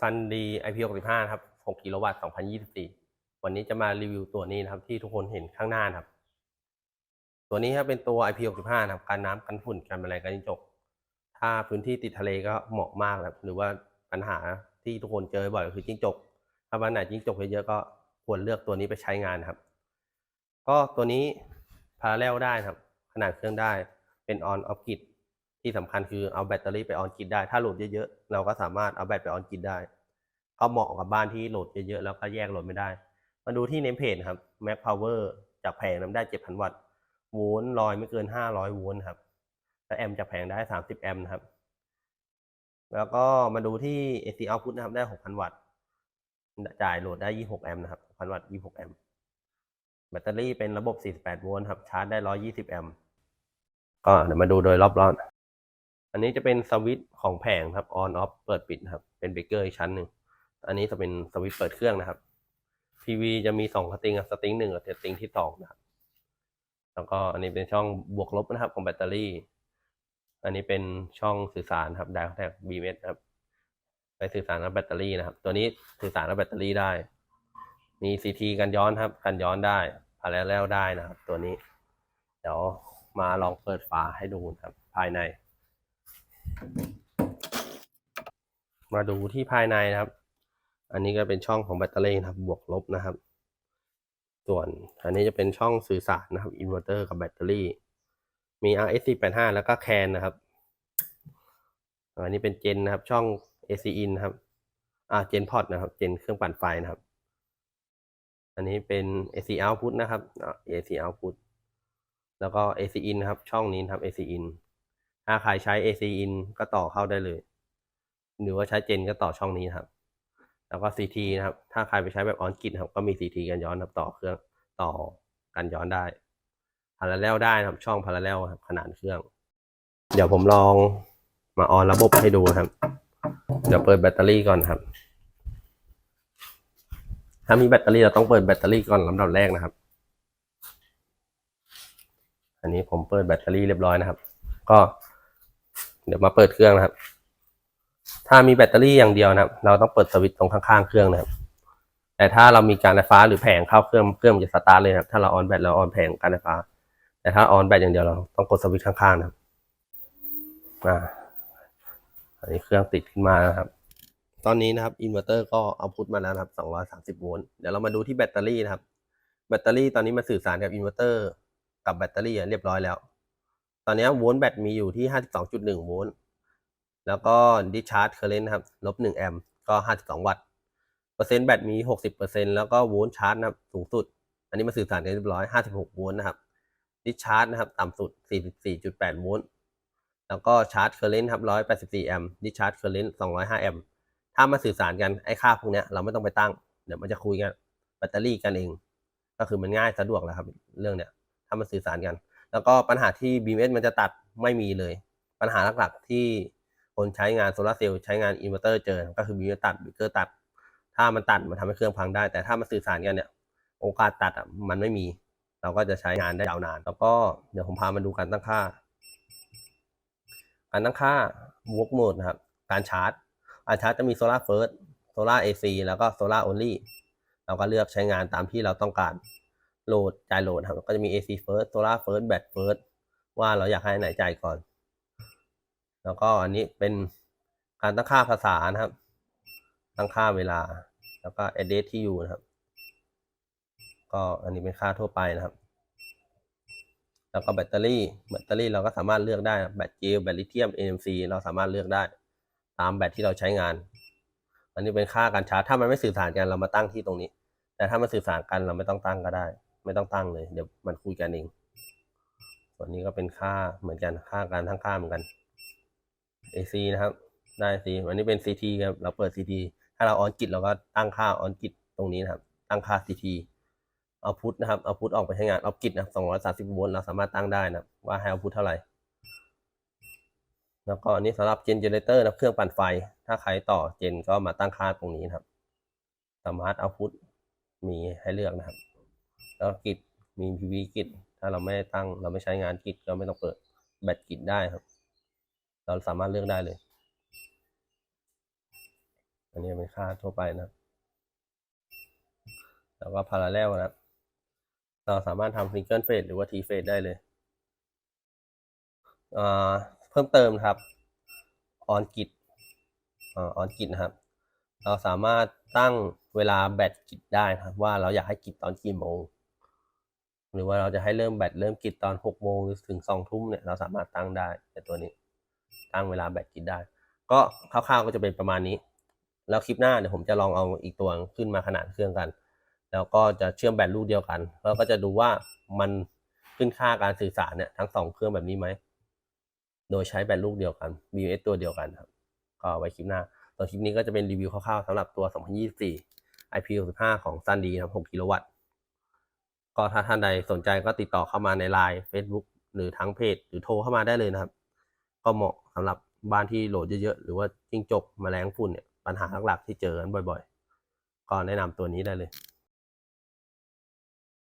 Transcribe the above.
ซันดี IP65 นะครับ6กิโลวัตต์2024 วันนี้จะมารีวิวตัวนี้นะครับ ที่ทุกคนเห็นข้างหน้านะครับ ตัวนี้ครับเป็นตัว IP65 นะครับกันน้ำกันฝุ่นกันแมลงกันจิ้งจก ถ้าพื้นที่ติดทะเลก็เหมาะมากนะครับหรือว่าปัญหาที่ทุกคนเจอบ่อยก็คือจิ้งจก ถ้าวันไหนจิ้งจกเยอะๆก็ควรเลือกตัวนี้ไปใช้งานนครับ ก็ตัวนี้พาราเรลได้ครับ ขนาดเครื่องได้เป็นออนออฟกิ t ที่สำคัญคือเอาแบตเตอรี่ไปออนกิ t ได้ ถ้าโหลดเยอะๆ เราก็สามารถเอาแบตไปออนกิ t ได้ก็เหมาะกับบ้านที่โหลดเยอะๆ แล้วก็แยกโหลดไม่ได้ มาดูที่เนมเพจครับ Mac Power จากแผงน้ำได้ 7,000 วัตต์ โวลต์ลอยไม่เกิน 500 โวลต์ครับ และแอมป์จากแผงได้ 30 แอมป์นะครับ แล้วก็มาดูที่ AC output นะครับได้ 6,000 วัตต์ จ่ายโหลดได้ 26 แอมป์นะครับ 6,000 วัตต์ 26 แอมป์ แบตเตอรี่เป็นระบบ 48 โวลต์ครับ ชาร์จได้ 120 แอมป์ ก็เดี๋ยวมาดูโดยรอบๆ อันนี้จะเป็นสวิตช์ของแผงครับ on off เปิดปิดครับ เป็นเบรกเกอร์อีกชั้นหนึ่งอันนี้จะเป็นสวิตช์เปิดเครื่องนะครับ PV จะมีสองสติงครับสติงหนึ่งกับสติงที่สองนะครับแล้วก็อันนี้เป็นช่องบวกลบนะครับของแบตเตอรี่ อันนี้เป็นช่องสื่อสารครับไดแท็ก BMS ครับไปสื่อสารกับแบตเตอรี่นะครับ ตัวนี้สื่อสารกับแบตเตอรี่ได้ มี CT กันย้อนครับ กันย้อนได้พาราเรลได้นะครับ ตัวนี้ เดี๋ยวมาลองเปิดฝาให้ดูครับ ภายใน มาดูที่ภายในนะครับ อันนี้ก็เป็นช่องของแบตเตอรี่นะครับ บวกลบนะครับ ส่วนอันนี้จะเป็นช่องสื่อสารนะครับอินเวอร์เตอร์กับแบตเตอรี่ มี RS485 แล้วก็แคนนะครับ อันนี้เป็นเจนนะครับ ช่อง AC in นะครับ อ่า เจนพอตนะครับ เจนเครื่องปั่นไฟนะครับ อันนี้เป็น AC output นะครับอ่า AC output แล้วก็ AC in นะครับ ช่องนี้นะครับ AC in ถ้าใครใช้ AC in ก็ต่อเข้าได้เลย หรือว่าใช้เจนก็ต่อช่องนี้ครับ แล้วก็ CT นะครับ ถ้าใครไปใช้แบบออนกิ t ครับ ก็มี CT กันย้อนครับต่อเครื่องต่อกันย้อนได้พาราเรลได้นะครับ ช่องพาราเรลครับขนาดเครื่อง เดี๋ยวผมลองมาออนระบบให้ดูครับ เดี๋ยวเปิดแบตเตอรี่ก่อนครับ ถ้ามีแบตเตอรี่เราต้องเปิดแบตเตอรี่ก่อนลำดับแรกนะครับ อันนี้ผมเปิดแบตเตอรี่เรียบร้อยนะครับ ก็ เดี๋ยวมาเปิดเครื่องนะครับ ถ้ามีแบตเตอรี่อย่างเดียวนะครับ เราต้องเปิดสวิตช์ตรงข้างๆเครื่องนะครับ แต่ถ้าเรามีการไฟฟ้าหรือแผงเข้าเครื่องเครื่องมันจะสตาร์ทเลยนะครับ ถ้าเราออนแบตเราออนแผงการไฟฟ้า แต่ถ้าออนแบตอย่างเดียวเราต้องกดสวิตช์ข้างๆนะครับ อ่า อันนี้เครื่องติดขึ้นมานะครับ ตอนนี้นะครับอินเวอร์เตอร์ก็เอาพุทมาแล้วนะครับ230โวลต์ เดี๋ยวเรามาดูที่แบตเตอรี่นะครับ แบตเตอรี่ตอนนี้มาสื่อสารกับอินเวอร์เตอร์กับแบตเตอรี่เรียบร้อยแล้ว ตอนนี้โวลต์แบตมีอยู่ที่ 52.1 โวลต์ แล้วก็ดิชาร์จเคอร์เรนต์นะครับลบ1แอมป์ก็ 52 วัตต์ เปอร์เซ็นต์แบตมี 60%แล้วก็โวลต์ชาร์จนะครับสูงสุด อันนี้มาสื่อสารกันเรียบร้อย 56 โวลต์นะครับ ดิชาร์จนะครับต่ำสุด 44.8 โวลต์ แล้วก็ชาร์จเคอร์เรนต์ครับ184 แอมป์ ดิชาร์จเคอร์เรนต์205 แอมป์ ถ้ามาสื่อสารกันไอ้ค่าพวกเนี้ยเราไม่ต้องไปตั้ง เดี๋ยวมันจะคุยกันแบตเตอรี่กันเอง ก็คือมันง่ายสะดวกแล้วครับเรื่องเนี้ยถ้ามาสื่อสารกัน แล้วก็ปัญหาที่ BMS มันจะตัดไม่มีเลย ปัญหาหลักๆที่คนใช้งานโซลาร์เซลล์ใช้งานอินเวอร์เตอร์เจอ ก็คือ BMS ตัดบรกเกอร์ตัด ถ้ามันตัดมันทำให้เครื่องพังได้ แต่ถ้ามาสื่อสารกันเนี่ยโอกาสตัดมันไม่มี เราก็จะใช้งานได้ยาวนาน แล้วก็เดี๋ยวผมพามาดูการตั้งค่า การตั้งค่า work mode นะครับ การชาร์จการชาร์จจะมี solar first solar AC แล้วก็ solar only เราก็เลือกใช้งานตามที่เราต้องการ โหลดจ่ายโหลดครับก็จะมี AC first solar first bat first ว่าเราอยากให้ไหนจ่ายก่อน แล้วก็อันนี้เป็นการตั้งค่าภาษานะครับ ตั้งค่าเวลา แล้วก็ address ที่อยู่นะครับ ก็อันนี้เป็นค่าทั่วไปนะครับ แล้วก็แบตเตอรี่ แบตเตอรี่เราก็สามารถเลือกได้แบตเจลแบตลิเธียม NMC เราสามารถเลือกได้ ตามแบตที่เราใช้งาน อันนี้เป็นค่าการชาร์จ ถ้ามันไม่สื่อสารกันเรามาตั้งที่ตรงนี้ แต่ถ้ามันสื่อสารกันเราไม่ต้องตั้งก็ได้ ไม่ต้องตั้งเลย เดี๋ยวมันคุยกันเอง ส่วนนี้ก็เป็นค่าเหมือนกันค่าการทั้งค่าเหมือนกัน AC นะครับ ได้ C อันนี้เป็น CT ครับเราเปิด CT ถ้าเราออนกิ t เราก็ตั้งค่าออนกิ t ตรงนี้นะครับ ตั้งค่า CT เอาพุทนะครับเอาพุทออกไปใช้งานเอากิ t นะครับ230โวลต์เราสามารถตั้งได้นะครับว่าให้เอาพุทเท่าไหร่ แล้วก็อันนี้สำหรับเจนเจเนเตอร์นะเครื่องปั่นไฟ ถ้าใครต่อเจนก็มาตั้งค่าตรงนี้นะครับ สามารถเอาพุทมีให้เลือกนะครับ แล้วกิจมี PV กิจถ้าเราไม่ได้ตั้ง เราไม่ใช้งานกิจก็ไม่ต้องเปิดแบตกิจได้ครับ เราสามารถเลือกได้เลย อันนี้เป็นค่าทั่วไปนะแล้วก็พาราเรลนะเราสามารถทำซิงเกิลเฟสหรือว่าทีเฟสได้เลยเพิ่มเติมครับออนกิ t ออนกิ t นะครับ เราสามารถตั้งเวลาแบตกิจได้นะครับว่าเราอยากให้กิจตอนกี่โมง หรือว่าเราจะให้เริ่มแบตเริ่มกิจตอนหกโมงหรือถึงสองทุ่มเนี่ยเราสามารถตั้งได้ในตัวนี้ ตั้งเวลาแบตกิจได้ ก็คร่าวๆก็จะเป็นประมาณนี้ แล้วคลิปหน้าเดี๋ยวผมจะลองเอาอีกตัวขึ้นมาขนานเครื่องกัน แล้วก็จะเชื่อมแบตลูกเดียวกัน แล้วก็จะดูว่ามันขึ้นค่าการสื่อสารเนี่ยทั้งสองเครื่องแบบนี้ไหมโดยใช้แบตลูกเดียวกัน BMS ตัวเดียวกันครับ ก็ไว้คลิปหน้า ตอคลิปนี้ก็จะเป็นรีวิวคร่าวๆสำหรับตัว 2024 IP65 ของซันดีนะครับ6กิโลวัตต์ ก็ถ้าท่านใดสนใจก็ติดต่อเข้ามาใน Line Facebook หรือทั้งเพจหรือโทรเข้ามาได้เลยนะครับ ก็เหมาะสำหรับบ้านที่โหลดเยอะๆ หรือว่าจิ้งจกแมลงฝุ่นเนี่ยปัญหาหลักๆที่เจอกันบ่อยๆ ก็แนะนำตัวนี้ได้เลย